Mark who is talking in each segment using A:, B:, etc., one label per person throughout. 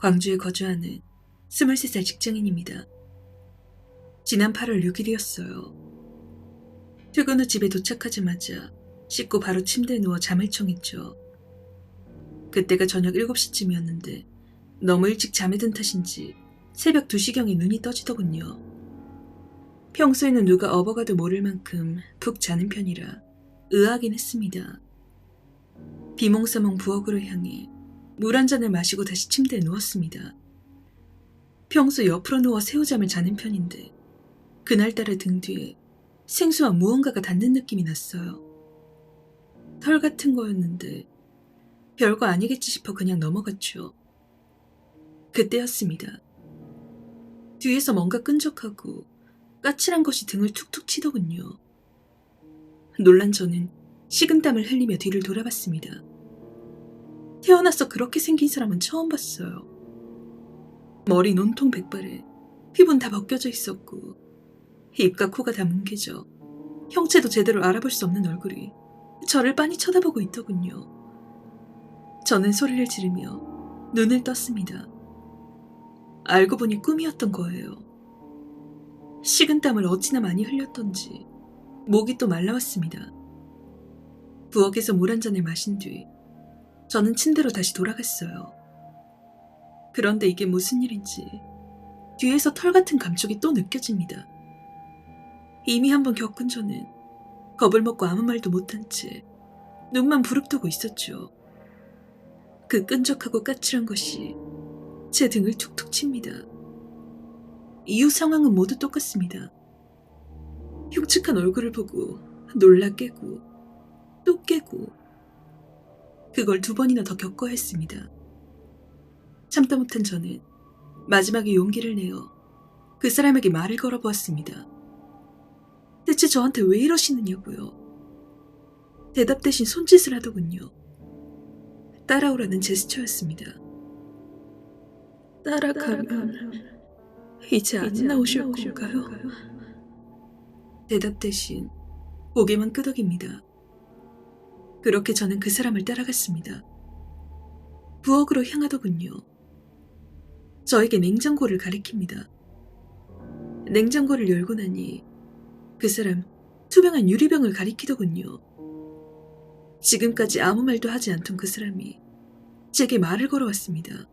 A: 광주에 거주하는 23살 직장인입니다. 지난 8월 6일이었어요. 퇴근 후 집에 도착하자마자 씻고 바로 침대에 누워 잠을 청했죠. 그때가 저녁 7시쯤이었는데 너무 일찍 잠에 든 탓인지 새벽 2시경에 눈이 떠지더군요. 평소에는 누가 업어가도 모를 만큼 푹 자는 편이라 의아하긴 했습니다. 비몽사몽 부엌으로 향해 물 한 잔을 마시고 다시 침대에 누웠습니다. 평소 옆으로 누워 새우잠을 자는 편인데 그날따라 등 뒤에 생소한 무언가가 닿는 느낌이 났어요. 털 같은 거였는데 별거 아니겠지 싶어 그냥 넘어갔죠. 그때였습니다. 뒤에서 뭔가 끈적하고 까칠한 것이 등을 툭툭 치더군요. 놀란 저는 식은땀을 흘리며 뒤를 돌아봤습니다. 태어나서 그렇게 생긴 사람은 처음 봤어요. 머리 온통 백발에 피부는 다 벗겨져 있었고 입과 코가 다 뭉개져 형체도 제대로 알아볼 수 없는 얼굴이 저를 빤히 쳐다보고 있더군요. 저는 소리를 지르며 눈을 떴습니다. 알고 보니 꿈이었던 거예요. 식은땀을 어찌나 많이 흘렸던지 목이 또 말라왔습니다. 부엌에서 물 한 잔을 마신 뒤 저는 침대로 다시 돌아갔어요. 그런데 이게 무슨 일인지 뒤에서 털 같은 감촉이 또 느껴집니다. 이미 한번 겪은 저는 겁을 먹고 아무 말도 못한 채 눈만 부릅뜨고 있었죠. 그 끈적하고 까칠한 것이 제 등을 툭툭 칩니다. 이후 상황은 모두 똑같습니다. 흉측한 얼굴을 보고 놀라 깨고 또 깨고 그걸 두 번이나 더 겪어야 했습니다. 참다 못한 저는 마지막에 용기를 내어 그 사람에게 말을 걸어보았습니다. 대체 저한테 왜 이러시느냐고요. 대답 대신 손짓을 하더군요. 따라오라는 제스처였습니다. 따라가면 이제 안 나오실 건가요? 대답 대신 고개만 끄덕입니다. 그렇게 저는 그 사람을 따라갔습니다. 부엌으로 향하더군요. 저에게 냉장고를 가리킵니다. 냉장고를 열고 나니 그 사람 투명한 유리병을 가리키더군요. 지금까지 아무 말도 하지 않던 그 사람이 제게 말을 걸어왔습니다.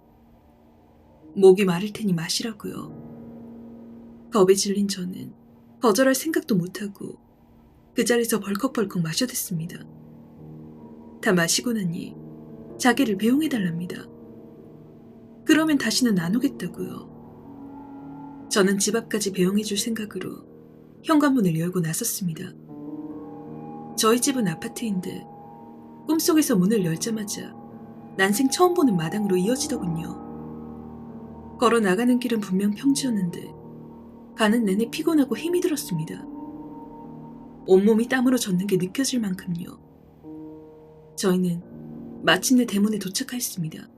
A: 목이 마를 테니 마시라고요. 겁에 질린 저는 거절할 생각도 못하고 그 자리에서 벌컥벌컥 마셔댔습니다. 다 마시고 나니 자기를 배웅해달랍니다. 그러면 다시는 안 오겠다고요. 저는 집 앞까지 배웅해줄 생각으로 현관문을 열고 나섰습니다. 저희 집은 아파트인데 꿈속에서 문을 열자마자 난생 처음 보는 마당으로 이어지더군요. 걸어 나가는 길은 분명 평지였는데 가는 내내 피곤하고 힘이 들었습니다. 온몸이 땀으로 젖는 게 느껴질 만큼요. 저희는 마침내 대문에 도착하였습니다.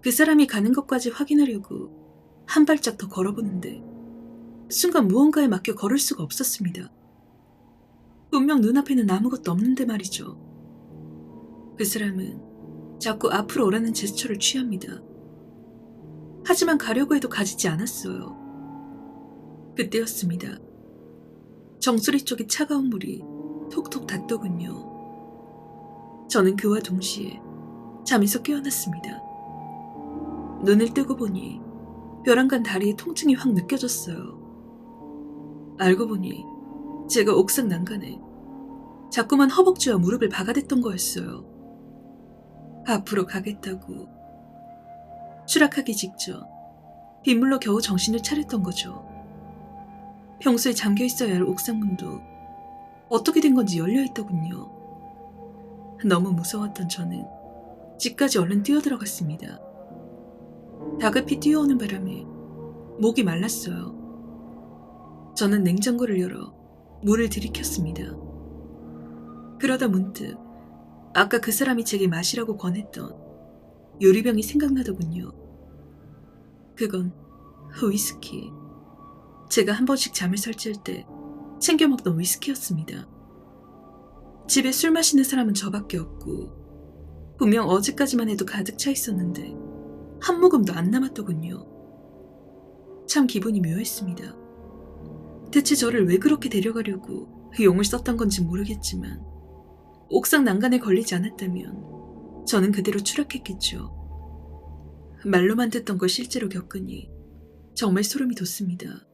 A: 그 사람이 가는 것까지 확인하려고 한 발짝 더 걸어보는데 순간 무언가에 맡겨 걸을 수가 없었습니다. 분명 눈앞에는 아무것도 없는데 말이죠. 그 사람은 자꾸 앞으로 오라는 제스처를 취합니다. 하지만 가려고 해도 가지지 않았어요. 그때였습니다. 정수리 쪽에 차가운 물이 톡톡 닿더군요. 저는 그와 동시에 잠에서 깨어났습니다. 눈을 뜨고 보니 벼랑간 다리에 통증이 확 느껴졌어요. 알고 보니 제가 옥상 난간에 자꾸만 허벅지와 무릎을 박아댔던 거였어요. 앞으로 가겠다고. 추락하기 직전 빗물로 겨우 정신을 차렸던 거죠. 평소에 잠겨 있어야 할 옥상문도 어떻게 된 건지 열려 있더군요. 너무 무서웠던 저는 집까지 얼른 뛰어들어갔습니다. 다급히 뛰어오는 바람에 목이 말랐어요. 저는 냉장고를 열어 물을 들이켰습니다. 그러다 문득 아까 그 사람이 제게 마시라고 권했던 유리병이 생각나더군요. 그건 위스키. 제가 한 번씩 잠을 설칠 때 챙겨 먹던 위스키였습니다. 집에 술 마시는 사람은 저밖에 없고 분명 어제까지만 해도 가득 차 있었는데 한 모금도 안 남았더군요. 참 기분이 묘했습니다. 대체 저를 왜 그렇게 데려가려고 용을 썼던 건지 모르겠지만 옥상 난간에 걸리지 않았다면 저는 그대로 추락했겠죠. 말로만 듣던 걸 실제로 겪으니 정말 소름이 돋습니다.